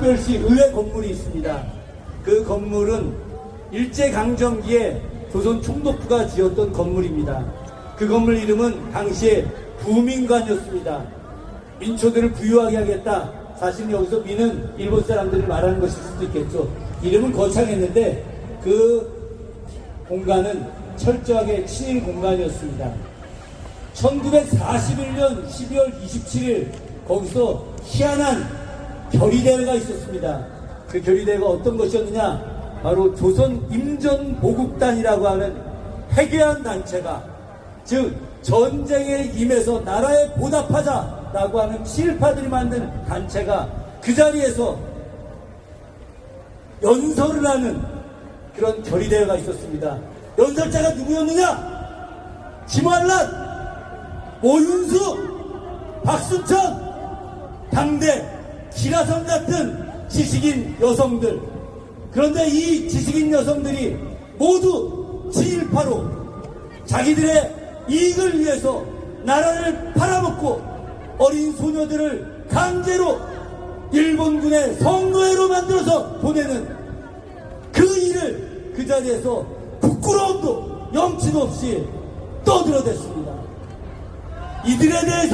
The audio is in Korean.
특별시 의회 건물이 있습니다. 그 건물은 일제강점기에 조선 총독부가 지었던 건물입니다. 그 건물 이름은 당시에 부민관이었습니다. 민초들을 부유하게 하겠다. 사실 여기서 민은 일본 사람들을 말하는 것일 수도 있겠죠. 이름은 거창했는데 그 공간은 철저하게 친일 공간이었습니다. 1941년 12월 27일 거기서 희한한 결의대회가 있었습니다. 그 결의대회가 어떤 것이었느냐? 바로 조선 임전보국단이라고 하는 해괴한 단체가 즉 전쟁에 임해서 나라에 보답하자라고 하는 친일파들이 만든 단체가 그 자리에서 연설을 하는 그런 결의대회가 있었습니다. 연설자가 누구였느냐? 김환란, 오윤수, 박순천, 당대, 기라성 같은 지식인 여성들. 그런데 이 지식인 여성들이 모두 친일파로 자기들의 이익을 위해서 나라를 팔아먹고 어린 소녀들을 강제로 일본군의 성노예로 만들어서 보내는 그 일을 그 자리에서 부끄러움도 염치도 없이 떠들어댔습니다. 이들에 대해서